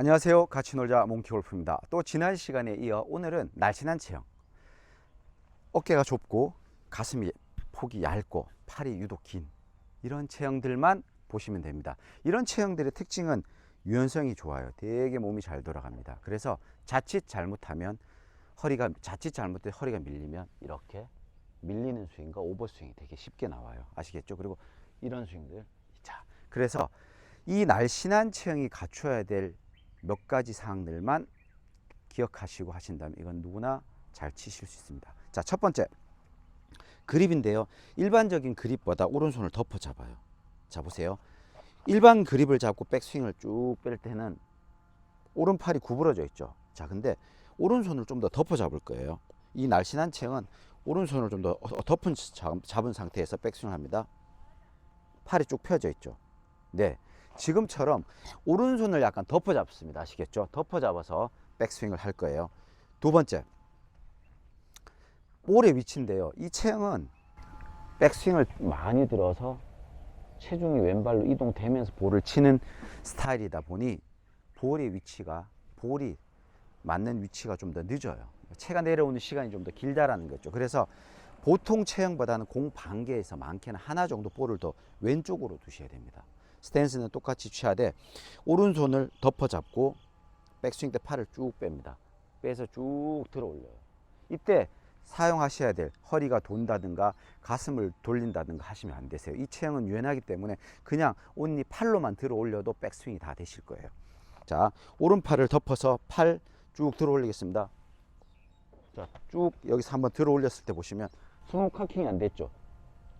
안녕하세요. 같이 놀자 몽키골프입니다. 또 지난 시간에 이어 오늘은 날씬한 체형. 어깨가 좁고 가슴이 폭이 얇고 팔이 유독 긴 이런 체형들만 보시면 됩니다. 이런 체형들의 특징은 유연성이 좋아요. 되게 몸이 잘 돌아갑니다. 그래서 자칫 잘못하면 허리가 자칫 잘못돼 허리가 밀리면 이렇게 밀리는 스윙과 오버 스윙이 되게 쉽게 나와요. 아시겠죠? 그리고 이런 스윙들. 자, 그래서 이 날씬한 체형이 갖춰야 될 몇 가지 사항들만 기억하시고 하신다면 이건 누구나 잘 치실 수 있습니다. 자, 첫 번째. 그립인데요. 일반적인 그립보다 오른손을 덮어 잡아요. 자, 보세요. 일반 그립을 잡고 백스윙을 쭉 뺄 때는 오른팔이 구부러져 있죠. 자, 근데 오른손을 좀 더 덮어 잡을 거예요. 이 날씬한 체형은 오른손을 좀 더 덮은 잡- 잡은 상태에서 백스윙을 합니다. 팔이 쭉 펴져 있죠. 네. 지금처럼 오른손을 약간 덮어 잡습니다. 아시겠죠? 덮어 잡아서 백스윙을 할 거예요. 두 번째. 볼의 위치인데요. 이 체형은 백스윙을 많이 들어서 체중이 왼발로 이동되면서 볼을 치는 스타일이다 보니 볼의 위치가 볼이 맞는 위치가 좀 더 늦어요. 체가 내려오는 시간이 좀 더 길다라는 거죠. 그래서 보통 체형보다는 공 반개에서 많게는 하나 정도 볼을 더 왼쪽으로 두셔야 됩니다. 스탠스는 똑같이 취하되 오른손을 덮어 잡고 백스윙 때 팔을 쭉 뺍니다. 빼서 쭉 들어 올려요. 이때 사용하셔야 될 허리가 돈다든가 가슴을 돌린다든가 하시면 안 되세요. 이 체형은 유연하기 때문에 그냥 온리 팔로만 들어 올려도 백스윙이 다 되실 거예요. 자, 오른팔을 덮어서 팔 쭉 들어 올리겠습니다. 자, 쭉 여기서 한번 들어 올렸을 때 보시면 손목 카킹이 안 됐죠.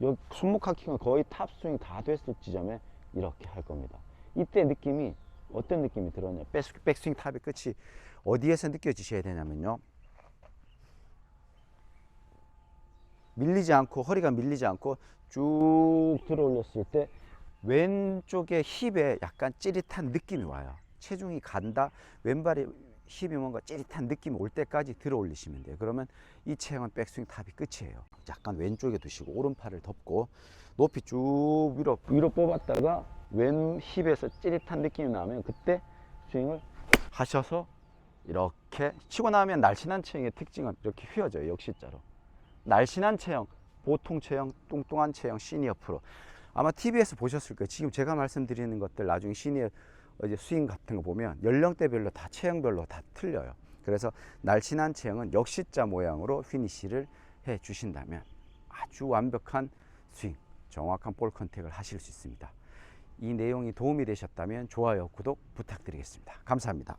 여기 손목 카킹은 거의 탑 스윙 다 됐을 지점에 이렇게 할 겁니다. 이때 느낌이 어떤 느낌이 들었냐? 백, 백스윙 탑의 끝이 어디에서 느껴지셔야 되냐면요. 밀리지 않고 허리가 밀리지 않고 쭉 들어 올렸을 때 왼쪽의 힙에 약간 찌릿한 느낌이 와요. 체중이 간다. 왼발에 힙이 뭔가 찌릿한 느낌이 올 때까지 들어 올리시면 돼요. 그러면 이 체형은 백스윙 탑이 끝이에요. 약간 왼쪽에 두시고 오른팔을 덮고 높이 쭉 위로 위로 뽑았다가 왼 힙에서 찌릿한 느낌이 나면 그때 스윙을 하셔서 이렇게 치고 나면 날씬한 체형의 특징은 이렇게 휘어져요. 역시자로. 날씬한 체형, 보통 체형, 뚱뚱한 체형, 시니어 프로. 아마 TV에서 보셨을 거예요. 지금 제가 말씀드리는 것들 나중에 시니어 이제 스윙 같은 거 보면 연령대별로 다 체형별로 다 틀려요. 그래서 날씬한 체형은 역시자 모양으로 피니시를 해 주신다면 아주 완벽한 스윙, 정확한 볼 컨택을 하실 수 있습니다. 이 내용이 도움이 되셨다면 좋아요, 구독 부탁드리겠습니다. 감사합니다.